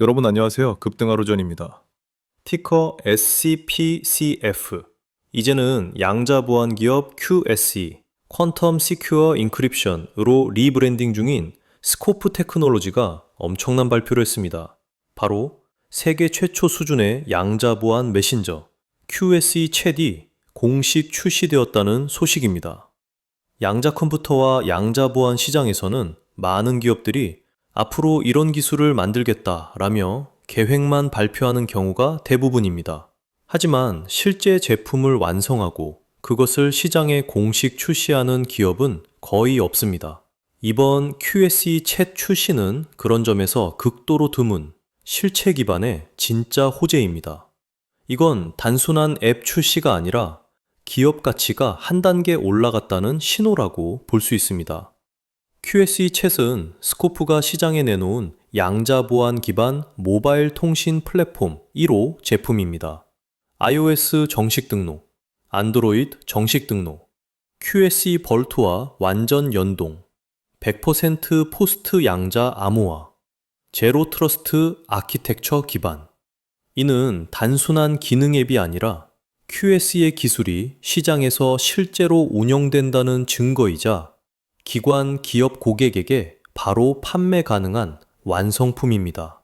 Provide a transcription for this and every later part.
여러분 안녕하세요. 급등하루전입니다. 티커 SCPCF. 이제는 양자 보안 기업 QSE, 퀀텀 시큐어 인크립션으로 리브랜딩 중인 스코프 테크놀로지가 엄청난 발표를 했습니다. 바로 세계 최초 수준의 양자 보안 메신저 QSE 챗이 공식 출시되었다는 소식입니다. 양자 컴퓨터와 양자 보안 시장에서는 많은 기업들이 앞으로 이런 기술을 만들겠다라며 계획만 발표하는 경우가 대부분입니다. 하지만 실제 제품을 완성하고 그것을 시장에 공식 출시하는 기업은 거의 없습니다. 이번 QSE 챗 출시는 그런 점에서 극도로 드문 실체 기반의 진짜 호재입니다. 이건 단순한 앱 출시가 아니라 기업 가치가 한 단계 올라갔다는 신호라고 볼 수 있습니다. QSE 챗은 스코프가 시장에 내놓은 양자 보안 기반 모바일 통신 플랫폼 1호 제품입니다. iOS 정식 등록, 안드로이드 정식 등록, QSE 벌트와 완전 연동, 100% 포스트 양자 암호화, 제로 트러스트 아키텍처 기반. 이는 단순한 기능 앱이 아니라 QSE의 기술이 시장에서 실제로 운영된다는 증거이자 기관 기업 고객에게 바로 판매 가능한 완성품입니다.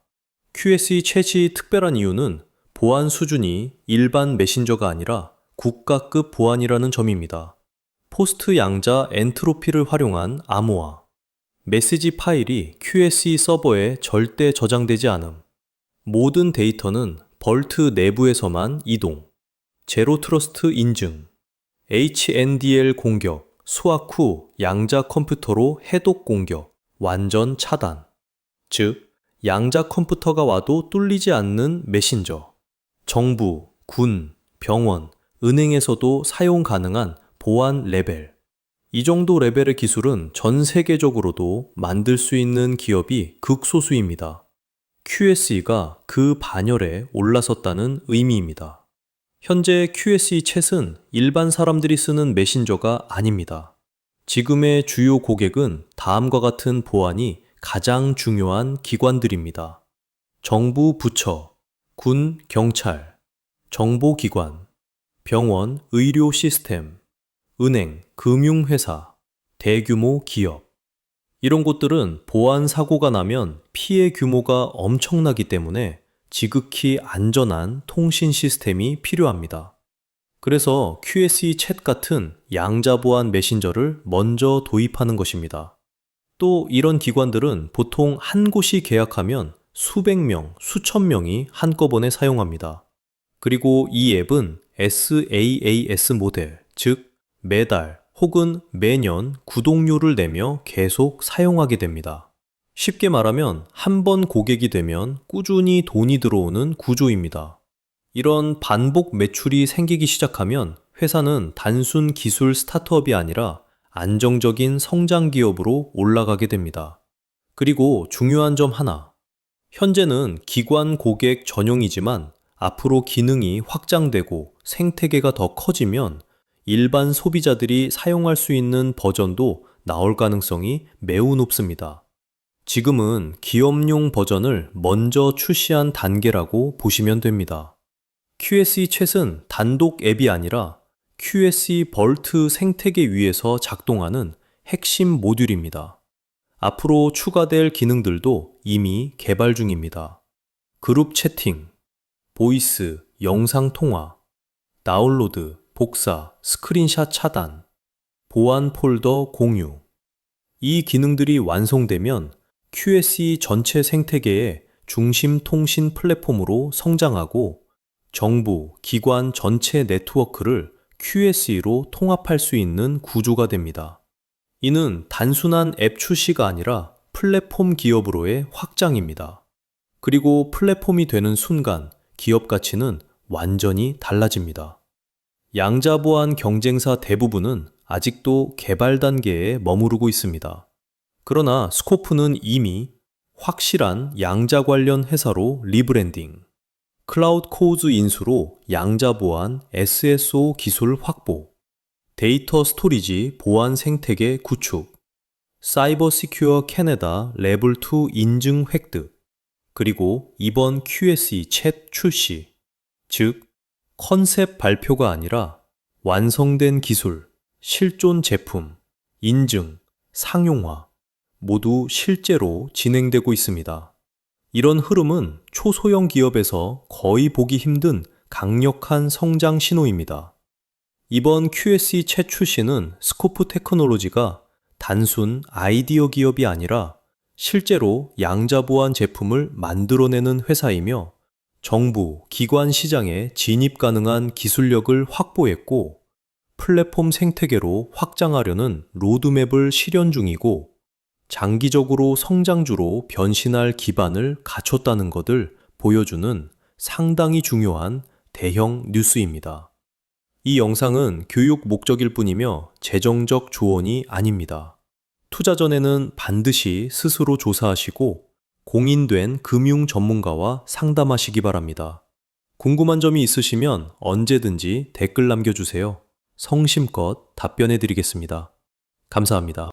QSE 챗이 특별한 이유는 보안 수준이 일반 메신저가 아니라 국가급 보안이라는 점입니다. 포스트 양자 엔트로피를 활용한 암호화, 메시지 파일이 QSE 서버에 절대 저장되지 않음, 모든 데이터는 벌트 내부에서만 이동, 제로 트러스트 인증, HNDL 공격, 수학 후 양자 컴퓨터로 해독 공격, 완전 차단. 즉, 양자 컴퓨터가 와도 뚫리지 않는 메신저. 정부, 군, 병원, 은행에서도 사용 가능한 보안 레벨. 이 정도 레벨의 기술은 전 세계적으로도 만들 수 있는 기업이 극소수입니다. QSE가 그 반열에 올라섰다는 의미입니다. 현재 QSE 챗은 일반 사람들이 쓰는 메신저가 아닙니다. 지금의 주요 고객은 다음과 같은 보안이 가장 중요한 기관들입니다. 정부 부처, 군, 경찰, 정보기관, 병원, 의료 시스템, 은행, 금융회사, 대규모 기업. 이런 곳들은 보안 사고가 나면 피해 규모가 엄청나기 때문에 지극히 안전한 통신 시스템이 필요합니다. 그래서 QSE 챗 같은 양자 보안 메신저를 먼저 도입하는 것입니다. 또 이런 기관들은 보통 한 곳이 계약하면 수백 명, 수천 명이 한꺼번에 사용합니다. 그리고 이 앱은 SaaS 모델, 즉 매달 혹은 매년 구독료를 내며 계속 사용하게 됩니다. 쉽게 말하면 한 번 고객이 되면 꾸준히 돈이 들어오는 구조입니다. 이런 반복 매출이 생기기 시작하면 회사는 단순 기술 스타트업이 아니라 안정적인 성장 기업으로 올라가게 됩니다. 그리고 중요한 점 하나. 현재는 기관 고객 전용이지만 앞으로 기능이 확장되고 생태계가 더 커지면 일반 소비자들이 사용할 수 있는 버전도 나올 가능성이 매우 높습니다. 지금은 기업용 버전을 먼저 출시한 단계라고 보시면 됩니다. QSE 챗은 단독 앱이 아니라 QSE 벌트 생태계 위에서 작동하는 핵심 모듈입니다. 앞으로 추가될 기능들도 이미 개발 중입니다. 그룹 채팅, 보이스, 영상 통화, 다운로드, 복사, 스크린샷 차단, 보안 폴더 공유. 이 기능들이 완성되면 QSE 전체 생태계의 중심 통신 플랫폼으로 성장하고 정부, 기관 전체 네트워크를 QSE로 통합할 수 있는 구조가 됩니다. 이는 단순한 앱 출시가 아니라 플랫폼 기업으로의 확장입니다. 그리고 플랫폼이 되는 순간 기업 가치는 완전히 달라집니다. 양자보안 경쟁사 대부분은 아직도 개발 단계에 머무르고 있습니다. 그러나 스코프는 이미 확실한 양자 관련 회사로 리브랜딩, 클라우드 코즈 인수로 양자 보안 SSO 기술 확보, 데이터 스토리지 보안 생태계 구축, 사이버 시큐어 캐나다 레벨 2 인증 획득, 그리고 이번 QSE 챗 출시, 즉, 컨셉 발표가 아니라 완성된 기술, 실존 제품, 인증, 상용화, 모두 실제로 진행되고 있습니다. 이런 흐름은 초소형 기업에서 거의 보기 힘든 강력한 성장 신호입니다. 이번 QSE 챗 출시는 스코프 테크놀로지가 단순 아이디어 기업이 아니라 실제로 양자보안 제품을 만들어내는 회사이며 정부, 기관 시장에 진입 가능한 기술력을 확보했고 플랫폼 생태계로 확장하려는 로드맵을 실현 중이고 장기적으로 성장주로 변신할 기반을 갖췄다는 것을 보여주는 상당히 중요한 대형 뉴스입니다. 이 영상은 교육 목적일 뿐이며 재정적 조언이 아닙니다. 투자 전에는 반드시 스스로 조사하시고 공인된 금융 전문가와 상담하시기 바랍니다. 궁금한 점이 있으시면 언제든지 댓글 남겨주세요. 성심껏 답변해 드리겠습니다. 감사합니다.